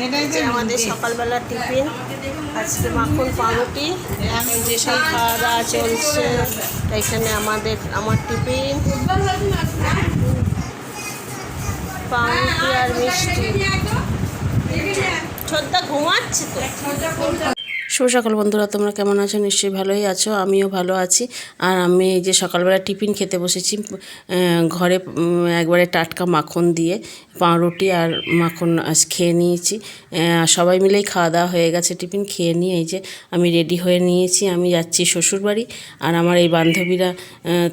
আমাদের সকালবেলা টিফিন আজকে মাখন পাউরুটি যেসব যে সব খাওয়া দাওয়া চলছে এখানে আমাদের আমার টিফিন পাউরুটি আর মিষ্টি। ছোট্টা ঘুমাচ্ছে তো? শুভ সকাল বন্ধুরা, তোমরা কেমন আছো? নিশ্চয়ই ভালোই আছো, আমিও ভালো আছি। আর আমি এই যে সকালবেলা টিফিন খেতে বসেছি ঘরে একবারে টাটকা মাখন দিয়ে, পাউরুটি আর মাখন আজ খেয়ে নিয়েছি। সবাই মিলেই খাওয়া দাওয়া হয়ে গেছে টিফিন, খেয়ে নিয়ে এই যে আমি রেডি হয়ে নিয়েছি, আমি যাচ্ছি শ্বশুরবাড়ি আর আমার এই বান্ধবীরা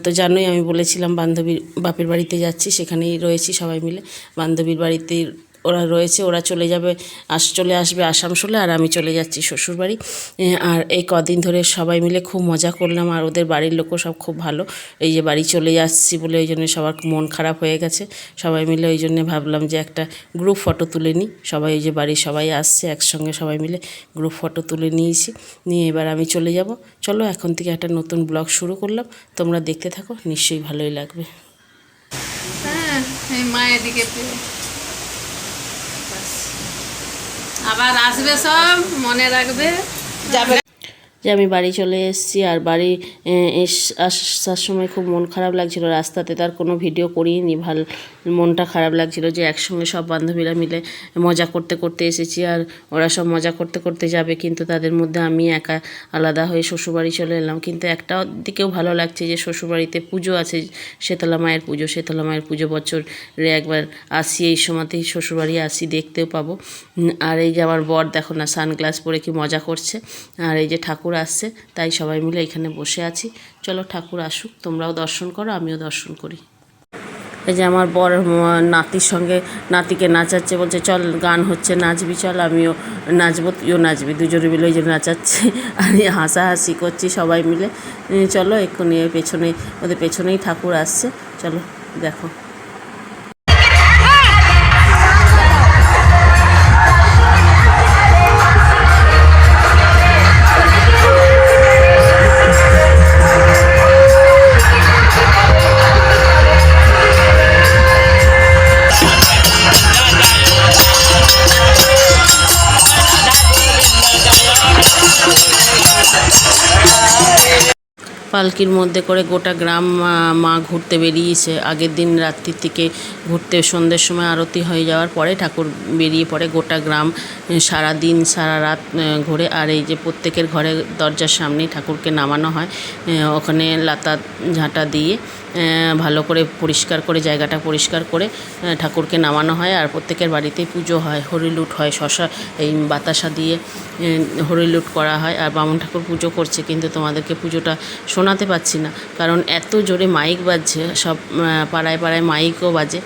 তো জানোই আমি বলেছিলাম, বান্ধবীর বাপের বাড়িতে যাচ্ছি, সেখানেই রয়েছি সবাই মিলে। বান্ধবীর বাড়িতে ওরা রয়েছে, ওরা চলে যাবে, আস, চলে আসবে আসানসোলে আর আমি চলে যাচ্ছি শ্বশুরবাড়ি। আর এই কদিন ধরে সবাই মিলে খুব মজা করলাম আর ওদের বাড়ির লোকও সব খুব ভালো। এই যে বাড়ি চলে যাচ্ছি বলে ওই জন্য সবার মন খারাপ হয়ে গেছে। সবাই মিলে ওই জন্য ভাবলাম যে একটা গ্রুপ ফটো তুলে নিই। সবাই ওই যে বাড়ির সবাই আসছে, একসঙ্গে সবাই মিলে গ্রুপ ফটো তুলে নিয়েছি। নিয়ে এবার আমি চলে যাব। চলো এখন থেকে একটা নতুন ব্লগ শুরু করলাম। তোমরা দেখতে থাকো, নিশ্চয়ই ভালোই লাগবে। হ্যাঁ মায়ের আবার আসবে সব মনে রাখবে। যাবে। যে আমি বাড়ি চলে এসেছি আর বাড়ি আসার সময় খুব মন খারাপ লাগছিল। রাস্তাতে তার কোনো ভিডিও করিনি, ভালো, মনটা খারাপ লাগছিল যে একসঙ্গে সব বান্ধবীরা মিলে মজা করতে করতে এসেছি আর ওরা সব মজা করতে করতে যাবে। কিন্তু তাদের মধ্যে আমি একা আলাদা হয়ে শ্বশুরবাড়ি চলে এলাম। কিন্তু একটা দিকেও ভালো লাগছে যে শ্বশুরবাড়িতে পুজো আছে শেতলা মায়ের পুজো শেতলা মায়ের পুজো বছরে একবার আসি, এই সময়তেই শ্বশুরবাড়ি আসি, দেখতেও পাবো। আর এই যে আমার বর দেখো না, সানগ্লাস পরে কি মজা করছে। আর এই যে ঠাকুর আসছে তাই সবাই মিলে এখানে বসে আছি। চলো ঠাকুর আসুক, তোমরাও দর্শন করো, আমিও দর্শন করি। এই যে আমার বর নাতির সঙ্গে, নাতিকে নাচাচ্ছে, বলছে, চল, গান হচ্ছে, নাচবি, চল, আমিও নাচবো, তুইও নাচবি। দুজনে মিলে ওই যে নাচাচ্ছি এই হাসাহাসি করছি সবাই মিলে। চলো, এক্ষুনি পেছনে ওদের পেছনেই ঠাকুর আসছে। চলো, দেখো। পালকির মধ্যে করে গোটা গ্রাম মা ঘুরতে বেরিয়েছে। আগের দিন রাত্রির থেকে ঘুরতে সন্ধ্যের সময় আরতি হয়ে যাওয়ার পরে ঠাকুর বেরিয়ে পড়ে গোটা গ্রাম সারা দিন সারা রাত ঘুরে। আর এই যে প্রত্যেকের ঘরে দরজার সামনেই ঠাকুরকে নামানো হয় ওখানে লাতা ঝাঁটা দিয়ে। ভালো করে পরিষ্কার করে, জায়গাটা পরিষ্কার করে ঠাকুরকে নামানো হয় আর প্রত্যেকের বাড়িতেই পুজো হয় হরিলুট হয়, শশা, এই বাতাসা দিয়ে হরিলুট করা হয় আর বামন ঠাকুর পুজো করছে, কিন্তু তোমাদেরকে পুজোটা শোনাতে পাচ্ছি না। কারণ এত জোরে মাইক বাজছে, সব পাড়ায় পাড়ায় মাইকও বাজে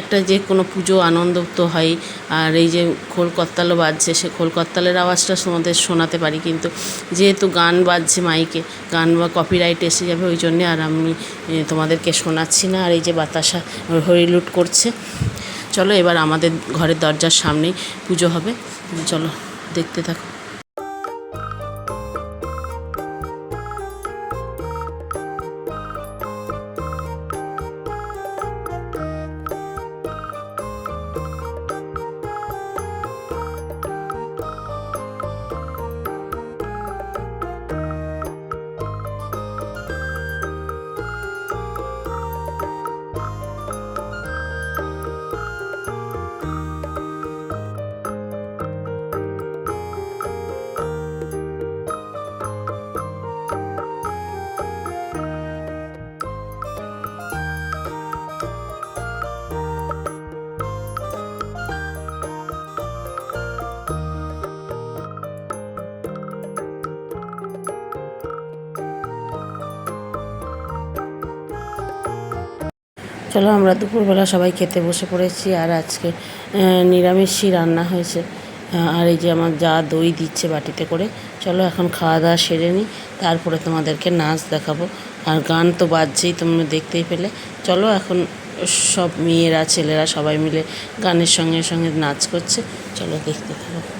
একটা যে কোনো পুজো আনন্দ তো হয়। আর এই যে খোল করতালও বাজছে, সে খোল করতালের আওয়াজটা তোমাদের শোনাতে পারি। কিন্তু যেহেতু গান বাজছে মাইকে, গান বা কপিরাইট এসে যাবে ওই জন্যে আর আমি তোমাদেরকে শোনাচ্ছি না। আর এই যে বাতাসা হরিলুট করছে। চলো এবার আমাদের ঘরের দরজার সামনেই পুজো হবে। চলো, দেখতে থাকো। চলো আমরা দুপুরবেলা সবাই খেতে বসে পড়েছি আর আজকে নিরামিষই রান্না হয়েছে। আর এই যে আমার যা দই দিচ্ছে বাটিতে করে, চলো এখন খাওয়া দাওয়া সেরে নিই তারপরে তোমাদেরকে নাচ দেখাবো। আর গান তো বাজছেই, তোমরা দেখতেই পেলে। চলো এখন সব মেয়েরা, ছেলেরা সবাই মিলে গানের সঙ্গে সঙ্গে নাচ করছে। চলো দেখতে থাকো।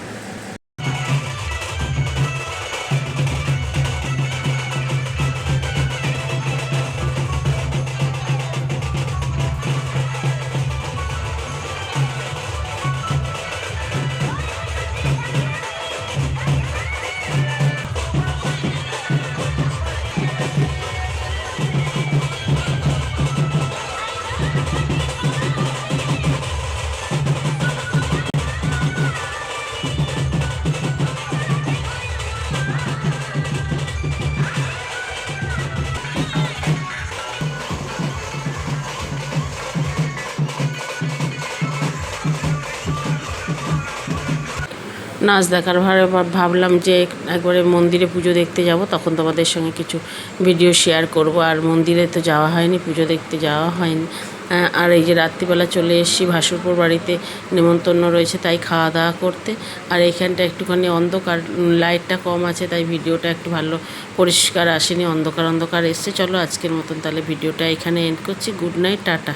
নাচ দেখার ভাব- ভাবলাম যে একবারে মন্দিরে পুজো দেখতে যাব, তখন তোমাদের সঙ্গে কিছু ভিডিও শেয়ার করব। আর মন্দিরে তো যাওয়া হয়নি, পুজো দেখতে যাওয়া হয়নি। আর এই যে রাত্রিবেলা চলে এসেছি, ভাসুরপুর বাড়িতে নেমন্তন্ন রয়েছে তাই খাওয়া দাওয়া করতে। আর এইখানটা একটুখানি অন্ধকার, লাইটটা কম আছে তাই ভিডিওটা একটু ভালো পরিষ্কার আসেনি, অন্ধকার অন্ধকার এসছে। চলো আজকের মতন তাহলে ভিডিওটা এখানে এন্ড করছি। Good night tata.